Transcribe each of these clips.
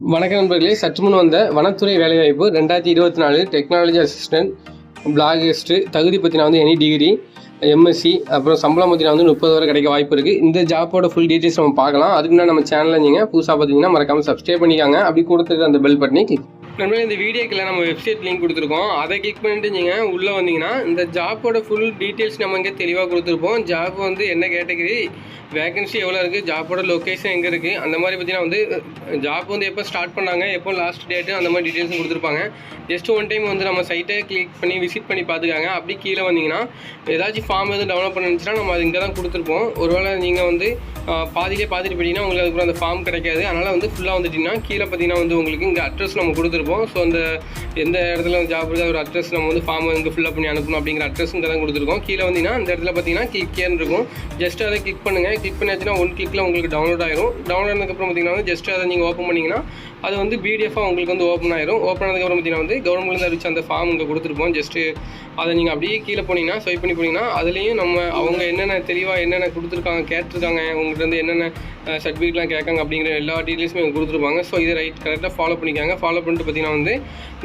வணக்க நண்பர்களே சற்று முன் வந்த வனத்துறை வேலைவாய்ப்பு ரெண்டாயிரத்தி இருபத்தி நாலு டெக்னாலஜி அசிஸ்டன்ட் பிளாகிஸ்ட்டு தகுதி பற்றினா வந்து எனி டிகிரி எம்எஸ்சி அப்புறம் சம்பளம் பற்றினா வந்து முப்பது வரை கிடைக்க வாய்ப்பு இருக்குது இந்த ஜாப்போட ஃபுல் டீட்டெயில்ஸ் நம்ம பார்க்கலாம். அதுக்கு முன்னாடி நம்ம சேனலில் நீங்கள் புதுசாக பார்த்தீங்கன்னா மறக்காமல் சப்ஸ்கிரைப் பண்ணிக்காங்க. அப்படி கொடுத்துருக்க அந்த பெல் பட்டனை கிளிக் நண்பர்களே இந்த வீடியோக்கில் நம்ம வெப்சைட் லிங்க் கொடுத்துருக்கோம். அதை கிளிக் பண்ணிட்டு நீங்கள் உள்ளே வந்தீங்கன்னா இந்த ஜாப்போட ஃபுல் டீட்டெயில்ஸ் நம்ம இங்கே தெளிவாக கொடுத்துருப்போம். ஜாப் வந்து என்ன கேட்டகரி வேகன்சி எவ்வளோ இருக்குது ஜாப்போட லொக்கேஷன் எங்கே இருக்குது அந்த மாதிரி பார்த்தீங்கன்னா வந்து ஜாப் வந்து எப்போ ஸ்டார்ட் பண்ணாங்க எப்போ லாஸ்ட் டேட்டு அந்த மாதிரி டீட்டெயில்ஸும் கொடுத்துருப்பாங்க. ஜஸ்ட் ஒன் டைம் வந்து நம்ம சைட்டை கிளிக் பண்ணி விசிட் பண்ணி பார்த்துக்காங்க. அப்படி கீழே வந்தீங்கன்னா ஏதாச்சும் ஃபார்ம் எதுவும் டவுன்லோட் பண்ணிச்சுன்னா நம்ம அது இங்கே தான் கொடுத்துருப்போம். ஒருவேளை நீங்கள் வந்து பாதியிலே பார்த்துட்டு போயிட்டீங்கன்னா உங்களுக்கு அதுக்கப்புறம் அந்த ஃபார்ம் கிடைக்காது. அதனால் வந்து ஃபுல்லாக வந்துட்டிங்கன்னா கீழே பார்த்தீங்கன்னா வந்து உங்களுக்கு இங்கே அட்ரஸ் நம்ம கொடுத்துருப்போம். ஸோ அந்த எந்த இடத்துல ஜாப் இருக்குது ஒரு அட்ரஸ் நம்ம வந்து ஃபார்ம் இங்கே ஃபில்அப் பண்ணி அனுப்பணும் அப்படிங்கிற அட்ரஸ் இங்கே தான் கொடுத்துருக்கோம். கீழே வந்தீங்கன்னா அந்த இடத்துல பார்த்தீங்கன்னா கிளிக் இருக்கும். ஜஸ்ட் அதை கிளிக் பண்ணுங்கள் கிளிக் பண்ணியாச்சுன்னா ஒன் கிளிக்கில் உங்களுக்கு டவுன்லோட் ஆயிரும். டவுன்லோட் ஆனதுக்கப்புறம் பார்த்தீங்கன்னா வந்து ஜஸ்ட் அதை நீங்கள் ஓப்பன் பண்ணிங்கன்னா அது வந்து பிடிஎஃபாக உங்களுக்கு வந்து ஓப்பன் ஆயிரும். ஓப்பன் ஆனதுக்கப்புறம் பார்த்தீங்கன்னா வந்து கவர்மெண்ட்லேருந்து அறிவிச்ச அந்த ஃபார்ம் இங்கே கொடுத்துருப்போம். ஜஸ்ட்டு அதை நீங்கள் அப்படியே கீழே போனீங்கன்னா ஸ்வைப் பண்ணி போனீங்கன்னா அதுலேயும் நம்ம அவங்க என்னென்ன தெளிவாக என்னென்ன கொடுத்துருக்காங்க கேட்டிருக்காங்க உங்கள்கிட்ட வந்து என்னென்ன சர்டிஃபிகேட்லாம் கேட்காங்க அப்படிங்கிற எல்லா டீட்டெயில்ஸுமே கொடுத்துருப்பாங்க. ஸோ இதை ரைட் கரெக்டாக ஃபாலோ பண்ணிக்காங்க. ஃபாலோ பண்ணிட்டு பார்த்தீங்கன்னா வந்து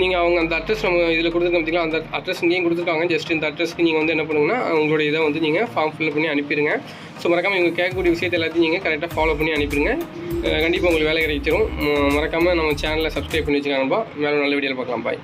நீங்கள் அவங்க அந்த அட்ரஸ் நம்ம இதில் கொடுத்துருக்க பார்த்தீங்களா அந்த அட்ரஸ் இங்கேயும் கொடுத்துருக்காங்க. ஜஸ்ட் இந்த அட்ரஸ்க்கு நீங்கள் வந்து என்ன பண்ணுங்கன்னா உங்களுடைய இதை வந்து நீங்கள் ஃபார்ம் ஃபில் பண்ணி அனுப்பிடுங்க. ஸோ மறக்காமல் இவங்க கேட்கக்கூடிய விஷயத்தை எல்லாத்தையும் நீங்கள் கரெக்டாக ஃபாலோ பண்ணி அனுப்பிடுங்க. கண்டிப்பாக உங்களுக்கு வேலை கிடைச்சிரும். மறக்காமல் நம்ம சேனலை சப்ஸ்கிரைப் பண்ணி வச்சுக்காங்கப்பா மேலே நல்ல வீடியோவில் பார்க்கலாம். பாய்